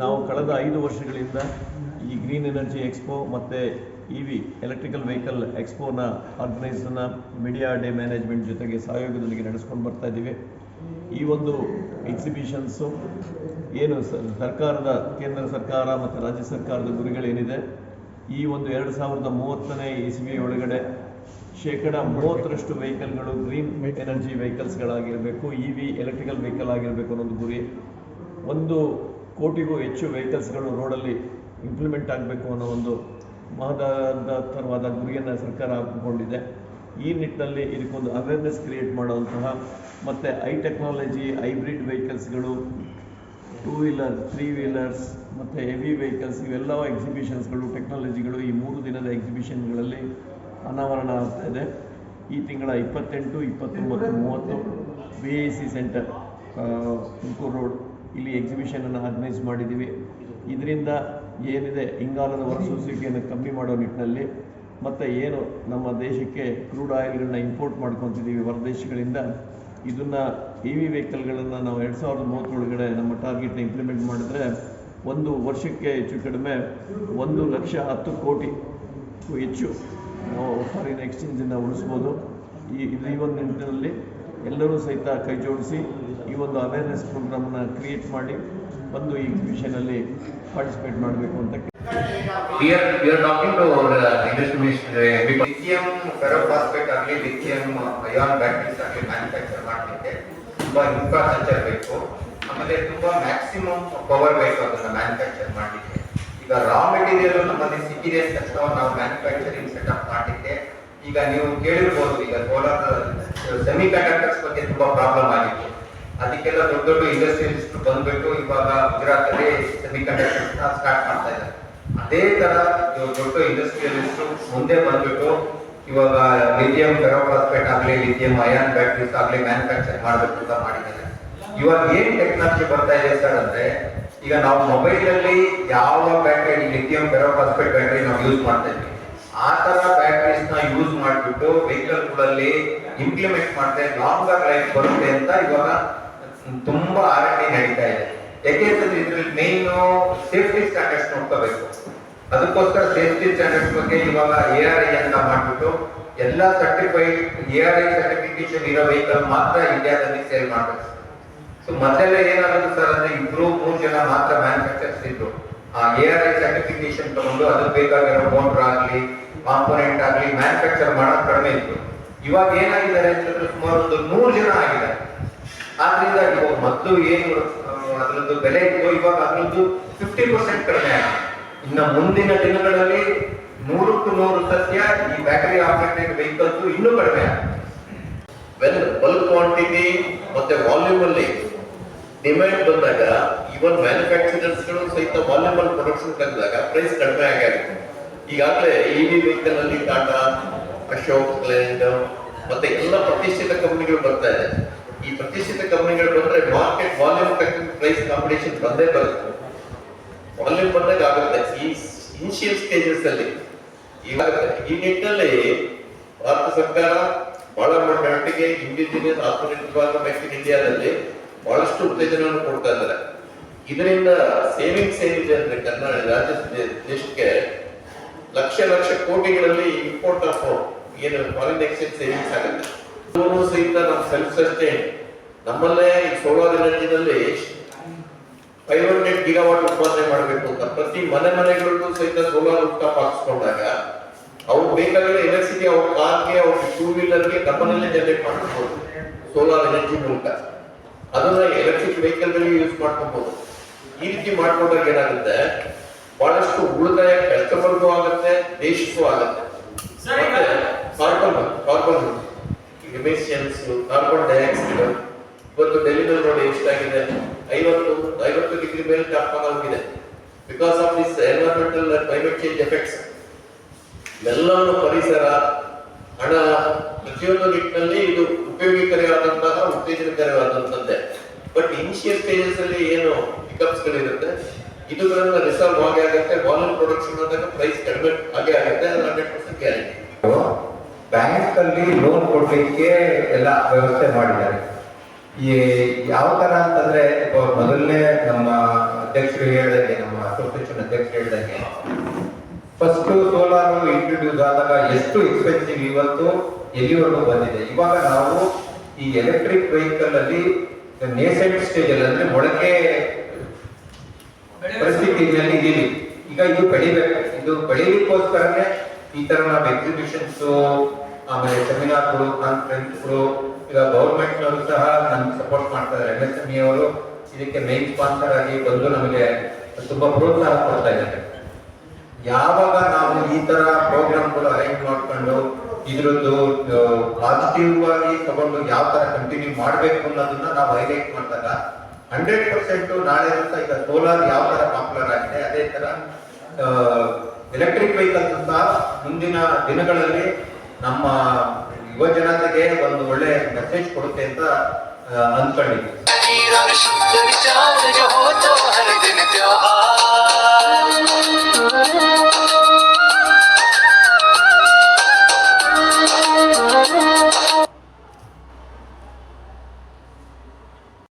ನಾವು ಕಳೆದ ಐದು ವರ್ಷಗಳಿಂದ ಈ ಗ್ರೀನ್ ಎನರ್ಜಿ ಎಕ್ಸ್ಪೋ ಮತ್ತು ಇ ವಿ ಎಲೆಕ್ಟ್ರಿಕಲ್ ವೆಹಿಕಲ್ ಎಕ್ಸ್ಪೋನ ಆರ್ಗನೈಸನ್ನ ಮೀಡಿಯಾ ಡೇ ಮ್ಯಾನೇಜ್ಮೆಂಟ್ ಜೊತೆಗೆ ಸಹಯೋಗದೊಂದಿಗೆ ನಡೆಸ್ಕೊಂಡು ಬರ್ತಾ ಇದ್ದೀವಿ. ಈ ಒಂದು ಎಕ್ಸಿಬಿಷನ್ಸು ಏನು ಸರ್ಕಾರದ, ಕೇಂದ್ರ ಸರ್ಕಾರ ಮತ್ತು ರಾಜ್ಯ ಸರ್ಕಾರದ ಗುರಿಗಳೇನಿದೆ, ಈ ಒಂದು ಎರಡು ಸಾವಿರದ ಮೂವತ್ತನೇ ಇಸ್ವಿ ಒಳಗಡೆ ಶೇಕಡ ಮೂವತ್ತರಷ್ಟು ವೆಹಿಕಲ್ಗಳು ಗ್ರೀನ್ ಎನರ್ಜಿ ವೆಹಿಕಲ್ಸ್ಗಳಾಗಿರಬೇಕು ಇ ವಿ ಎಲೆಕ್ಟ್ರಿಕಲ್ ವೆಹಿಕಲ್ ಆಗಿರಬೇಕು ಅನ್ನೋದು ಗುರಿ. ಒಂದು ಕೋಟಿಗೂ ಹೆಚ್ಚು ವೆಹಿಕಲ್ಸ್ಗಳು ರೋಡಲ್ಲಿ ಇಂಪ್ಲಿಮೆಂಟ್ ಆಗಬೇಕು ಅನ್ನೋ ಒಂದು ಮಹದಾದ ಗುರಿಯನ್ನು ಸರ್ಕಾರ ಹಾಕಿಕೊಂಡಿದೆ. ಈ ನಿಟ್ಟಿನಲ್ಲಿ ಇದಕ್ಕೊಂದು ಅವೇರ್ನೆಸ್ ಕ್ರಿಯೇಟ್ ಮಾಡುವಂತಹ ಮತ್ತು ಐ ಟೆಕ್ನಾಲಜಿ ಹೈಬ್ರಿಡ್ ವೆಹಿಕಲ್ಸ್ಗಳು ಟೂ ವೀಲರ್ ತ್ರೀ ವೀಲರ್ಸ್ ಮತ್ತು ಹೆವಿ ವೆಹಿಕಲ್ಸ್ ಇವೆಲ್ಲ ಎಕ್ಸಿಬಿಷನ್ಸ್ಗಳು ಟೆಕ್ನಾಲಜಿಗಳು ಈ ಮೂರು ದಿನದ ಎಕ್ಸಿಬಿಷನ್ಗಳಲ್ಲಿ ಅನಾವರಣ ಆಗ್ತಾ ಇದೆ. ಈ ತಿಂಗಳ ಇಪ್ಪತ್ತೆಂಟು, ಇಪ್ಪತ್ತೊಂಬತ್ತು, ಮೂವತ್ತು B C centre Tumakuru road ಇಲ್ಲಿ ಎಕ್ಸಿಬಿಷನನ್ನು ಆರ್ಗನೈಸ್ ಮಾಡಿದ್ದೀವಿ ಇದರಿಂದ ಏನಿದೆ, ಇಂಗಾಲದ ಹೊರಸೂಸುವಿಕೆಯನ್ನು ಕಮ್ಮಿ ಮಾಡೋ ನಿಟ್ಟಿನಲ್ಲಿ ಮತ್ತು ಏನು ನಮ್ಮ ದೇಶಕ್ಕೆ ಕ್ರೂಡ್ ಆಯಿಲ್ಗಳನ್ನ ಇಂಪೋರ್ಟ್ ಮಾಡ್ಕೊತಿದ್ದೀವಿ ಹೊರದೇಶಗಳಿಂದ. ಇದನ್ನು ಇ ವಿ ವೆಹಿಕಲ್ಗಳನ್ನು ನಾವು ಎರಡು ಸಾವಿರದ ಮೂವತ್ತರೊಳಗಡೆ ನಮ್ಮ ಟಾರ್ಗೆಟ್ನ ಇಂಪ್ಲಿಮೆಂಟ್ ಮಾಡಿದ್ರೆ ಒಂದು ವರ್ಷಕ್ಕೆ ಹೆಚ್ಚು ಕಡಿಮೆ ಒಂದು ಲಕ್ಷ ಹತ್ತು ಕೋಟಿ ಹೆಚ್ಚು ನಾವು ಫಾರಿನ್ ಎಕ್ಸ್ಚೇಂಜನ್ನು ಉಳಿಸ್ಬೋದು. ಈ ಈ ಒಂದು ನಿಟ್ಟಿನಲ್ಲಿ ಎಲ್ಲರೂ ಸಹಿತ ಕೈ ಜೋಡಿಸಿ ಈ ಒಂದು ಅವೇರ್ನೆಸ್ ಪ್ರೋಗ್ರಾಮ್ನ ಕ್ರಿಯೇಟ್ ಮಾಡಿ ಬಂದು ಈ ಎಕ್ಸಿಬಿಷನಲ್ಲಿ ಪಾರ್ಟಿಸಿಪೇಟ್ ಮಾಡಬೇಕು ಅಂತ We are, we are talking to our uh, industry minister, uh, lithium ferrophosphate ಆಗಲಿ lithium ion batteries ಆಗಲಿ ಮ್ಯಾನುಫ್ಯಾಕ್ಚರ್ ಮಾಡಲಿಕ್ಕೆ ತುಂಬಾ ಇನ್ಫ್ರಾಸ್ಟ್ರಕ್ಚರ್ ಬೇಕು. ಆಮೇಲೆ ತುಂಬಾ ಮ್ಯಾಕ್ಸಿಮಮ್ ಪವರ್ ಬೇಕು ಅದನ್ನ ಮ್ಯಾನುಫ್ಯಾಕ್ಚರ್ ಮಾಡಲಿಕ್ಕೆ. ಈಗ ರಾ ಮೆಟೀರಿಯಲ್ ನಮ್ಮಲ್ಲಿ ಸಿಕ್ಕಿದೆ ತಕ್ಷಣ ನಾವು ಮ್ಯಾನುಫ್ಯಾಕ್ಚರಿಂಗ್ ಸೆಟ್ ಮಾಡಲಿಕ್ಕೆ ಈಗ ನೀವು ಕೇಳಿರ್ಬೋದು, ಈಗ ಕೋಲಾರ ಸೆಮಿ ಕಂಡಕ್ಟರ್ಸ್ ಬಗ್ಗೆ ತುಂಬಾ ಪ್ರಾಬ್ಲಮ್ ಆಗಿತ್ತು. ಅದಕ್ಕೆಲ್ಲ ದೊಡ್ಡ ದೊಡ್ಡ ಇಂಡಸ್ಟ್ರೀಸ್ ಬಂದ್ಬಿಟ್ಟು ಇವಾಗ ಗುಜರಾತ್ ಅಲ್ಲಿ ಸೆಮಿ ಕಂಡಕ್ಟರ್ಸ್ ಸ್ಟಾರ್ಟ್ ಮಾಡ್ತಾ ಇದ್ದಾರೆ. ಅದೇ ತರ ದೊಡ್ಡ ಇಂಡಸ್ಟ್ರಿಯಲಿಸ್ಟ್ ಮುಂದೆ ಬಂದ್ಬಿಟ್ಟು ಇವಾಗ ಲಿಥಿಯಂ ಫೆರೋಫಾಸ್ಫೇಟ್ ಆಗಲಿ ಲಿಥಿಯಂ ಅಯಾನ್ ಬ್ಯಾಟ್ರೀಸ್ ಆಗಲಿ ಮ್ಯಾನುಫ್ಯಾಕ್ಚರ್ ಮಾಡಬೇಕು ಅಂತ ಮಾಡಿದ್ದಾರೆ. ಇವಾಗ ಏನ್ ಟೆಕ್ನಾಲಜಿ ಬರ್ತಾ ಇದೆ ಸರ್ ಅಂದ್ರೆ, ಈಗ ನಾವು ಮೊಬೈಲ್ ಅಲ್ಲಿ ಯಾವ ಬ್ಯಾಟ್ರಿ ಲಿಥಿಯಂ ಫೆರೋಫಾಸ್ಫೇಟ್ ಬ್ಯಾಟ್ರಿ ನಾವು ಯೂಸ್ ಮಾಡ್ತಾ ಇದ್ವಿ. ಆ ತರ ಬ್ಯಾಟ್ರೀಸ್ನ ಯೂಸ್ ಮಾಡಿಬಿಟ್ಟು ವೆಹಿಕಲ್ಗಳಲ್ಲಿ ಇಂಪ್ಲಿಮೆಂಟ್ ಮಾಡಿದ್ರೆ ಲಾಂಗರ್ ಲೈಫ್ ಬರುತ್ತೆ ಅಂತ ಇವಾಗ ತುಂಬಾ ಆರ್ ಡಿ ನಡೀತಾ ಇದೆ. ಯಾಕೆಂತಂದ್ರೆ ಇದ್ರಲ್ಲಿ ಮೇನ್ ಸೇಫ್ಟಿ ಸ್ಟ್ಯಾಂಡರ್ಡ್ಸ್ ನೋಡ್ಕೋಬೇಕು. ಅದಕ್ಕೋಸ್ಕರ ಸೇಫ್ಟಿ ಸ್ಟ್ಯಾಂಡರ್ಡ್ಸ್ ಬಗ್ಗೆ ಇವಾಗ ಎ ಆರ್ ಐ ಅಂತ ಮಾಡ್ಬಿಟ್ಟು ಎಲ್ಲ certified A R I certification ಇರೋ ವೆಹಿಕಲ್ ಮಾತ್ರ ಇಂಡಿಯಾದಲ್ಲಿ ಸೇಲ್ ಮಾಡಬೇಕು. ಸೊ ಮೊದಲೆಲ್ಲ ಏನಾಗುತ್ತೆ ಸರ್ ಅಂದ್ರೆ ಇಬ್ರು, ಮೂರು ಜನ ಮಾತ್ರ ಮ್ಯಾನುಫ್ಯಾಕ್ಚರ್ಸ್ ಇದ್ರು. ಆ ಎ ಆರ್ ಐ ಸರ್ಟಿಫಿಕೇಶನ್ ತಗೊಂಡು ಅದಕ್ಕೆ ಬೇಕಾಗಿರೋ ಮೋಟರ್ ಆಗಲಿ ಕಾಂಪೋನೆಂಟ್ ಆಗಲಿ ಮ್ಯಾನುಫ್ಯಾಕ್ಚರ್ ಮಾಡೋದು ಕಡಿಮೆ ಇತ್ತು. ಇವಾಗ ಏನಾಗಿದ್ದಾರೆ ಅಂತಂದ್ರೆ ಸುಮಾರು ಒಂದು ನೂರು ಜನ ಆಗಿದೆ ಆದ್ರಿಂದ ಇವಾಗ ಮೊದಲು ಏನು ಅದರದ್ದು ಬೆಲೆ ಇತ್ತು, ಇವಾಗ ಅದ್ರದ್ದು ಫಿಫ್ಟಿ ಪರ್ಸೆಂಟ್ ಕಡಿಮೆ ಆಗಿದೆ. ಇನ್ನು ಮುಂದಿನ ದಿನಗಳಲ್ಲಿ ನೂರಕ್ಕೂ ನೂರು ಸತ್ಯ ಈ ಬ್ಯಾಟರಿ ಆಪರೇಟೆಡ್ ವೆಹಿಕಲ್ಸ್ ಇನ್ನೂ ಕಡಿಮೆ ಆಗಿದೆ. ವೆಲ್ ಬಲ್ಕ್ ಕ್ವಾಂಟಿಟಿ ಮತ್ತೆ ವಾಲ್ಯೂಮ್ ಅಲ್ಲಿ ಡಿಮ್ಯಾಂಡ್ ಬಂದಾಗ ಇವನ್ ಮ್ಯಾನುಫ್ಯಾಕ್ಚರರ್ಸ್ಗಳು ಸಹಿತ ವಾಲ್ಯೂಮ್ ಪ್ರೊಡಕ್ಷನ್ ತೆಗೆದಾಗ ಪ್ರೈಸ್ ಕಡಿಮೆ ಆಗುತ್ತೆ ಈಗಾಗಲೇ ಇ ವಿ ಟಾಟಾ ಅಶೋಕ್ ಲೇಲ್ಯಾಂಡ್ ಮತ್ತೆ ಎಲ್ಲ ಪ್ರತಿಷ್ಠಿತ ಕಂಪನಿಗಳು ಬರ್ತಾ ಇದೆ. ಈ ಪ್ರತಿಷ್ಠಿತ ಕಂಪನಿಗಳು ಬಂದ್ರೆ ಮಾರ್ಕೆಟ್ ವಾಲ್ಯೂಮ್ ಪ್ರೈಸ್ ಕಾಂಪಿಟೇಷನ್ ಬಂದೇ ಬರುತ್ತೆ. ವಾಲ್ಯೂಮ್ ಬಂದಾಗ ಆಗುತ್ತೆ. ಈ ಇನಿಷಿಯಲ್ ಸ್ಟೇಜಸ್ ಅಲ್ಲಿ ಈ ನಿಟ್ಟಿನಲ್ಲಿ ಭಾರತ ಸರ್ಕಾರ ಬಹಳ ಮಟ್ಟಿಗೆ ಇಂಡಿಜಿನಿಯಸ್ ಆತ್ಮನಿರ್ಭರ ಮೇಕ್ ಇನ್ ಇಂಡಿಯಾದಲ್ಲಿ ಬಹಳಷ್ಟು ಉತ್ತೇಜನವನ್ನು ಕೊಡ್ತಾ ಇದ್ದಾರೆ. ಇದರಿಂದ ಸೇವಿಂಗ್ಸ್ ಏನಿದೆ ಅಂದ್ರೆ ಕರ್ನಾಟಕ ರಾಜ್ಯ ದೇಶಕ್ಕೆ ಲಕ್ಷ ಲಕ್ಷ ಕೋಟಿಗಳಲ್ಲಿ ಇಂಪೋರ್ಟ್ ಆಫ್ ಏನು ಫಾರಿನ್ ಎಕ್ಸ್ಚೇಂಜ್ ಸೇವಿಂಗ್ಸ್ ಆಗುತ್ತೆ. ಸಹಿತ ನಮ್ಮ ಸೆಲ್ಫ್ ಸಸ್ಟೈನ್ ನಮ್ಮಲ್ಲೇ ಈ ಸೋಲಾರ್ ಎನರ್ಜಿನಲ್ಲಿ ಫೈವ್ ಹಂಡ್ರೆಡ್ ಗಿಗಾವಾಟ್ ಉತ್ಪಾದನೆ ಮಾಡಬೇಕು ಅಂತ ಪ್ರತಿ ಮನೆ ಮನೆಗಳಿಗೂ ಸಹಿತ ಸೋಲಾರ್ ರೂಫ್ಟಾಪ್ ಹಾಕಿಸ್ಕೊಂಡಾಗ, ಅವ್ರು ಬೇಕಾಗಿರೋ ಎಲೆಕ್ಟ್ರಿಸಿಟಿ ಅವ್ರ ಕಾರ್ಗೆ ಅವ್ರ ಟೂ ವೀಲರ್ಗೆ ನಮ್ಮನೇಲೆ ಜನರೇಟ್ ಮಾಡ್ಕೋಬಹುದು ಸೋಲಾರ್ ಎನರ್ಜಿ ಮೂಲಕ. ಅದನ್ನ ಎಲೆಕ್ಟ್ರಿಕ್ ವೆಹಿಕಲ್ ಗಳಿಗೆ ಯೂಸ್ ಮಾಡ್ಕೋಬಹುದು ಈ ರೀತಿ ಮಾಡ್ಕೊಂಡಾಗ ಏನಾಗುತ್ತೆ? ಬಹಳಷ್ಟು ಉಳಿತಾಯ ಕಸ್ಟಮರ್ಗೂ ಆಗುತ್ತೆ ದೇಶಕ್ಕೂ ಆಗುತ್ತೆ. Carbon carbon emissions carbon dioxide. ಇವತ್ತು ಡೆಲ್ಲಿನಲ್ಲಿ ನೋಡಿ ಎಷ್ಟಾಗಿದೆ. ಐವತ್ತು ಐವತ್ತು ಡಿಗ್ರಿ ಮೇಲೆ ತಾಪಮಾನ ಹೋಗಿದೆ. Because of this environmental climate change effects ಎಲ್ಲವನ್ನು ಪರಿಸರ ಹಣ ಪ್ರತಿಯೊಂದು ನಿಟ್ಟಿನಲ್ಲಿ ಇದು ಉಪಯೋಗಕಾರಿಯಾದಂತಹ ಉತ್ತೇಜನಕಾರಿಯಾದಂತದ್ದೇ. ಬಟ್ ಇನಿಷಿಯಲ್ ಸ್ಟೇಜಸ್ ಅಲ್ಲಿ ಏನು ಪಿಕಪ್ಸ್ ಗಳಿರುತ್ತೆ? ಇದುಗಳನ್ನ ರಿಸರ್ವ್ ಹಾಗೆ ಆಗುತ್ತೆ. ವಾಲ್ಯೂಮ್ ಪ್ರೊಡಕ್ಷನ್ ಆದಾಗ ಪ್ರೈಸ್ ಕಡಿಮೆ ಹಾಗೆ ಆಗುತ್ತೆ. ಹಂಡ್ರೆಡ್ ಪರ್ಸೆಂಟ್ ಗ್ಯಾರಂಟಿ ಬ್ಯಾಂಕ್ ಅಲ್ಲಿ ಲೋನ್ ಕೊಡ್ಲಿಕ್ಕೆ ಎಲ್ಲ ವ್ಯವಸ್ಥೆ ಮಾಡಿದ್ದಾರೆ. ಈ ಯಾವ ತರ ಅಂತಂದ್ರೆ ಮೊದಲನೇ ನಮ್ಮ ಅಧ್ಯಕ್ಷರು ಹೇಳಿದಂಗೆ, ನಮ್ಮ ಅಸೋಸಿಯೇಷನ್ ಅಧ್ಯಕ್ಷರು ಹೇಳಿದಂಗೆ ಫಸ್ಟ್ ಸೋಲಾರ್ ಇಂಟ್ರೊಡ್ಯೂಸ್ ಆದಾಗ ಎಷ್ಟು ಎಕ್ಸ್ಪೆನ್ಸಿವ್ ಇವತ್ತು ಎಲ್ಲಿವರೆಗೂ ಬಂದಿದೆ. ಇವಾಗ ನಾವು ಈ ಎಲೆಕ್ಟ್ರಿಕ್ ವೆಹಿಕಲ್ ಅಲ್ಲಿ ನೇಸೆಂಟ್ ಸ್ಟೇಜ್ ಅಲ್ಲಿ ಅಂದ್ರೆ ಮೊಳಕೆ ಪರಿಸ್ಥಿತಿಯಲ್ಲಿ ಇದೀವಿ ಈಗ ಇದು ಬೆಳಿಬೇಕು. ಇದು ಬೆಳಿಲಿಕ್ಕೋಸ್ಕರನೇ ಈ ತರ ನಾವು ಎಕ್ಸಿಬಿಷನ್ಸ್ ಆಮೇಲೆ ಸೆಮಿನಾರ್ಗಳು ಕಾನ್ಫರೆನ್ಸ್ಗಳು ಈಗ ಗೌರ್ಮೆಂಟ್ ನವರು ಸಹ ನಮ್ಗೆ ಸಪೋರ್ಟ್ ಮಾಡ್ತಾರೆ ಎಂ ಎಸ್ ಎಂ ಅವರು ಇದಕ್ಕೆ ಮೇನ್ ಸ್ಪಾನ್ಸರ್ ಆಗಿ ಬಂದು ನಮಗೆ ತುಂಬಾ ಪ್ರೋತ್ಸಾಹ ಕೊಡ್ತಾ ಇದ್ದಾರೆ. ಯಾವಾಗ ನಾವು ಈ ತರ ಪ್ರೋಗ್ರಾಮ್ಗಳು ಅರೇಂಜ್ ಮಾಡ್ಕೊಂಡು ಇದ್ರದ್ದು ಪಾಸಿಟಿವ್ ಆಗಿ ತಗೊಂಡು ಯಾವ ತರ ಕಂಟಿನ್ಯೂ ಮಾಡಬೇಕು ಅನ್ನೋದನ್ನ ನಾವು ಹೈಲೈಟ್ ಮಾಡಿದಾಗ ಹಂಡ್ರೆಡ್ ಪರ್ಸೆಂಟ್ ನಾಳೆ ದಿವಸ ಈಗ ಸೋಲಾರ್ ಯಾವ ತರ ಪಾಪ್ಯುಲರ್ ಆಗಿದೆ ಅದೇ ತರ ಎಲೆಕ್ಟ್ರಿಕ್ ವೆಹಿಕಲ್ಸ್ ಸಹ ಮುಂದಿನ ದಿನಗಳಲ್ಲಿ ನಮ್ಮ ಯುವ ಜನತೆಗೆ ಒಂದು ಒಳ್ಳೆ ಮೆಸೇಜ್ ಕೊಡುತ್ತೆ ಅಂತ ಆ,